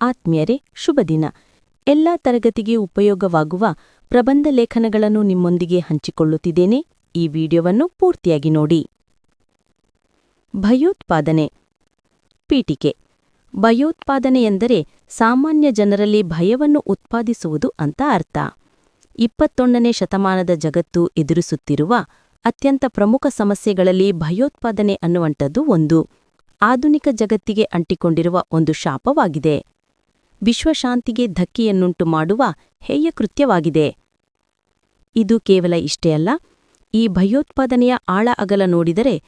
ಆತ್ಮೀಯರೇ, ಶುಭ ದಿನ. ಎಲ್ಲ ತರಗತಿಗೆ ಉಪಯೋಗವಾಗುವ ಪ್ರಬಂಧ ಲೇಖನಗಳನ್ನು ನಿಮ್ಮೊಂದಿಗೆ ಹಂಚಿಕೊಳ್ಳುತ್ತಿದ್ದೇನೆ. ಈ ವಿಡಿಯೋವನ್ನು ಪೂರ್ತಿಯಾಗಿ ನೋಡಿ. ಭಯೋತ್ಪಾದನೆ. ಪೀಠಿಕೆ. ಭಯೋತ್ಪಾದನೆ ಎಂದರೆ ಸಾಮಾನ್ಯ ಜನರಲ್ಲಿ ಭಯವನ್ನು ಉತ್ಪಾದಿಸುವುದು ಅಂತ ಅರ್ಥ. ಇಪ್ಪತ್ತೊಂದನೇ ಶತಮಾನದ ಜಗತ್ತು ಎದುರಿಸುತ್ತಿರುವ ಅತ್ಯಂತ ಪ್ರಮುಖ ಸಮಸ್ಯೆಗಳಲ್ಲಿ ಭಯೋತ್ಪಾದನೆ ಅನ್ನುವಂಥದ್ದು ಒಂದು. ಆಧುನಿಕ ಜಗತ್ತಿಗೆ ಅಂಟಿಕೊಂಡಿರುವ ಒಂದು ಶಾಪವಾಗಿದೆ. ವಿಶ್ವಶಾಂತಿಗೆ ಧಕ್ಕೆಯನ್ನುಂಟು ಮಾಡುವ ಹೇಯ ಕೃತ್ಯವಾಗಿದೆ. ಇದು ಕೇವಲ ಇಷ್ಟೇ ಅಲ್ಲ, ಈ ಭಯೋತ್ಪಾದನೆಯ ಆಳ ಅಗಲ ನೋಡಿದರೆ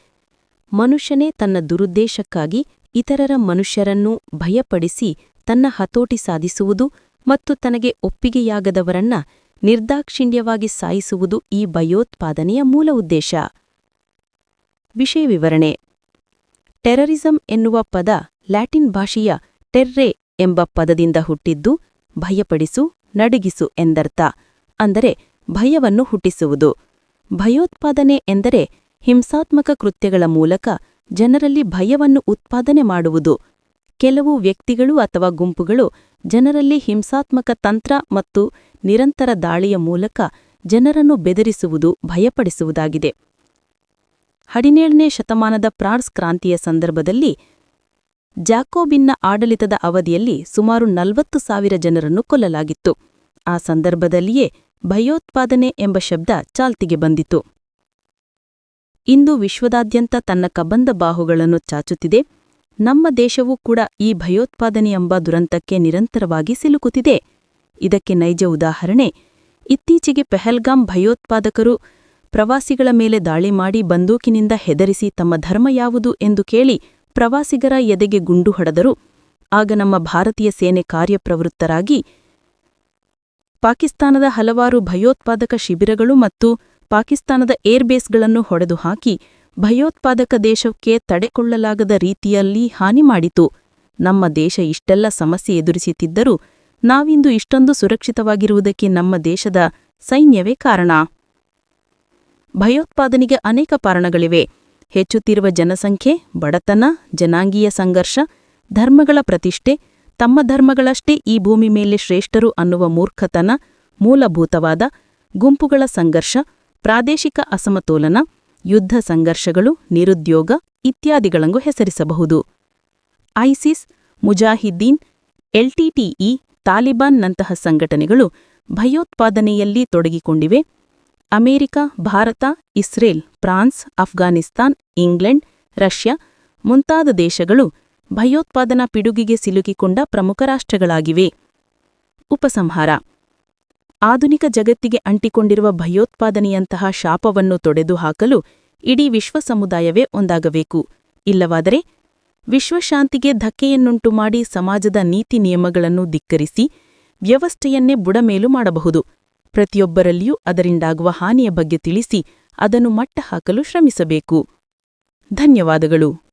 ಮನುಷ್ಯನೇ ತನ್ನ ದುರುದ್ದೇಶಕ್ಕಾಗಿ ಇತರರ ಮನುಷ್ಯರನ್ನು ಭಯಪಡಿಸಿ ತನ್ನ ಹತೋಟಿ ಸಾಧಿಸುವುದು ಮತ್ತು ತನಗೆ ಒಪ್ಪಿಗೆಯಾಗದವರನ್ನ ನಿರ್ದಾಕ್ಷಿಣ್ಯವಾಗಿ ಸಾಯಿಸುವುದು ಈ ಭಯೋತ್ಪಾದನೆಯ ಮೂಲ ಉದ್ದೇಶ. ವಿಷಯ ವಿವರಣೆ. ಟೆರರಿಸಂ ಎನ್ನುವ ಪದ ಲ್ಯಾಟಿನ್ ಭಾಷೆಯ ಟೆರ್ರೆ ಎಂಬ ಪದದಿಂದ ಹುಟ್ಟಿದ್ದು, ಭಯಪಡಿಸು, ನಡುಗಿಸು ಎಂದರ್ಥ. ಅಂದರೆ ಭಯವನ್ನು ಹುಟ್ಟಿಸುವುದು. ಭಯೋತ್ಪಾದನೆ ಎಂದರೆ ಹಿಂಸಾತ್ಮಕ ಕೃತ್ಯಗಳ ಮೂಲಕ ಜನರಲ್ಲಿ ಭಯವನ್ನು ಉತ್ಪಾದನೆ ಮಾಡುವುದು. ಕೆಲವು ವ್ಯಕ್ತಿಗಳು ಅಥವಾ ಗುಂಪುಗಳು ಜನರಲ್ಲಿ ಹಿಂಸಾತ್ಮಕ ತಂತ್ರ ಮತ್ತು ನಿರಂತರ ದಾಳಿಯ ಮೂಲಕ ಜನರನ್ನು ಬೆದರಿಸುವುದು, ಭಯಪಡಿಸುವುದಾಗಿದೆ. ಹದಿನೇಳನೇ ಶತಮಾನದ ಫ್ರಾನ್ಸ್ ಕ್ರಾಂತಿಯ ಸಂದರ್ಭದಲ್ಲಿ ಜಾಕೋಬಿನ್ನ ಆಡಳಿತದ ಅವಧಿಯಲ್ಲಿ ಸುಮಾರು ನಲವತ್ತು ಸಾವಿರ ಜನರನ್ನು ಕೊಲ್ಲಲಾಗಿತ್ತು. ಆ ಸಂದರ್ಭದಲ್ಲಿಯೇ ಭಯೋತ್ಪಾದನೆ ಎಂಬ ಶಬ್ದ ಚಾಲ್ತಿಗೆ ಬಂದಿತು. ಇಂದು ವಿಶ್ವದಾದ್ಯಂತ ತನ್ನ ಕಬಂದ ಬಾಹುಗಳನ್ನು ಚಾಚುತ್ತಿದೆ. ನಮ್ಮ ದೇಶವೂ ಕೂಡ ಈ ಭಯೋತ್ಪಾದನೆ ಎಂಬ ದುರಂತಕ್ಕೆ ನಿರಂತರವಾಗಿ ಸಿಲುಕುತ್ತಿದೆ. ಇದಕ್ಕೆ ನೈಜ ಉದಾಹರಣೆ, ಇತ್ತೀಚೆಗೆ ಪೆಹಲ್ಗಾಂ ಭಯೋತ್ಪಾದಕರು ಪ್ರವಾಸಿಗಳ ಮೇಲೆ ದಾಳಿ ಮಾಡಿ ಬಂದೂಕಿನಿಂದ ಹೆದರಿಸಿ ತಮ್ಮ ಧರ್ಮ ಯಾವುದು ಎಂದು ಕೇಳಿ ಪ್ರವಾಸಿಗರ ಎದೆಗೆ ಗುಂಡು ಹೊಡೆದರು. ಆಗ ನಮ್ಮ ಭಾರತೀಯ ಸೇನೆ ಕಾರ್ಯಪ್ರವೃತ್ತರಾಗಿ ಪಾಕಿಸ್ತಾನದ ಹಲವಾರು ಭಯೋತ್ಪಾದಕ ಶಿಬಿರಗಳು ಮತ್ತು ಪಾಕಿಸ್ತಾನದ ಏರ್ಬೇಸ್ಗಳನ್ನು ಹೊಡೆದು ಹಾಕಿ ಭಯೋತ್ಪಾದಕ ದೇಶಕ್ಕೆ ತಡೆಕೊಳ್ಳಲಾಗದ ರೀತಿಯಲ್ಲಿ ಹಾನಿ ಮಾಡಿತು. ನಮ್ಮ ದೇಶ ಇಷ್ಟೆಲ್ಲ ಸಮಸ್ಯೆ ಎದುರಿಸುತ್ತಿದ್ದರೂ ನಾವಿಂದು ಇಷ್ಟೊಂದು ಸುರಕ್ಷಿತವಾಗಿರುವುದಕ್ಕೆ ನಮ್ಮ ದೇಶದ ಸೈನ್ಯವೇ ಕಾರಣ. ಭಯೋತ್ಪಾದನೆಗೆ ಅನೇಕ ಕಾರಣಗಳಿವೆ. ಹೆಚ್ಚುತ್ತಿರುವ ಜನಸಂಖ್ಯೆ, ಬಡತನ, ಜನಾಂಗೀಯ ಸಂಘರ್ಷ, ಧರ್ಮಗಳ ಪ್ರತಿಷ್ಠೆ, ತಮ್ಮ ಧರ್ಮಗಳಷ್ಟೇ ಈ ಭೂಮಿ ಮೇಲೆ ಶ್ರೇಷ್ಠರು ಅನ್ನುವ ಮೂರ್ಖತನ, ಮೂಲಭೂತವಾದ ಗುಂಪುಗಳ ಸಂಘರ್ಷ, ಪ್ರಾದೇಶಿಕ ಅಸಮತೋಲನ, ಯುದ್ಧ ಸಂಘರ್ಷಗಳು, ನಿರುದ್ಯೋಗ ಇತ್ಯಾದಿಗಳಂಗೂ ಹೆಸರಿಸಬಹುದು. ಐಸಿಸ್, ಮುಜಾಹಿದ್ದೀನ್ ಎಲ್ಟಿಟಿಇ ತಾಲಿಬಾನ್ನಂತಹ ಸಂಘಟನೆಗಳು ಭಯೋತ್ಪಾದನೆಯಲ್ಲಿ ತೊಡಗಿಕೊಂಡಿವೆ. America, Bharat, Israel, France Afghanistan England, Russia ಮುಂತಾದ ದೇಶಗಳು ಭಯೋತ್ಪಾದನಾ ಪಿಡುಗಿಗೆ ಸಿಲುಕಿಕೊಂಡ ಪ್ರಮುಖ ರಾಷ್ಟ್ರಗಳಾಗಿವೆ. ಉಪಸಂಹಾರ. ಆಧುನಿಕ ಜಗತ್ತಿಗೆ ಅಂಟಿಕೊಂಡಿರುವ ಭಯೋತ್ಪಾದನೆಯಂತಹ ಶಾಪವನ್ನು ತೊಡೆದುಹಾಕಲು ಇಡೀ ವಿಶ್ವ ಸಮುದಾಯವೇ ಒಂದಾಗಬೇಕು. ಇಲ್ಲವಾದರೆ ವಿಶ್ವಶಾಂತಿಗೆ ಧಕ್ಕೆಯನ್ನುಂಟು ಮಾಡಿ ಸಮಾಜದ ನೀತಿ ನಿಯಮಗಳನ್ನು ಧಿಕ್ಕರಿಸಿ ವ್ಯವಸ್ಥೆಯನ್ನೇ ಬುಡಮೇಲು ಮಾಡಬಹುದು. ಪ್ರತಿಯೊಬ್ಬರಲ್ಲಿಯೂ ಅದರಿಂದಾಗುವ ಹಾನಿಯ ಬಗ್ಗೆ ತಿಳಿಸಿ ಅದನ್ನು ಮಟ್ಟ ಹಾಕಲು ಶ್ರಮಿಸಬೇಕು. ಧನ್ಯವಾದಗಳು.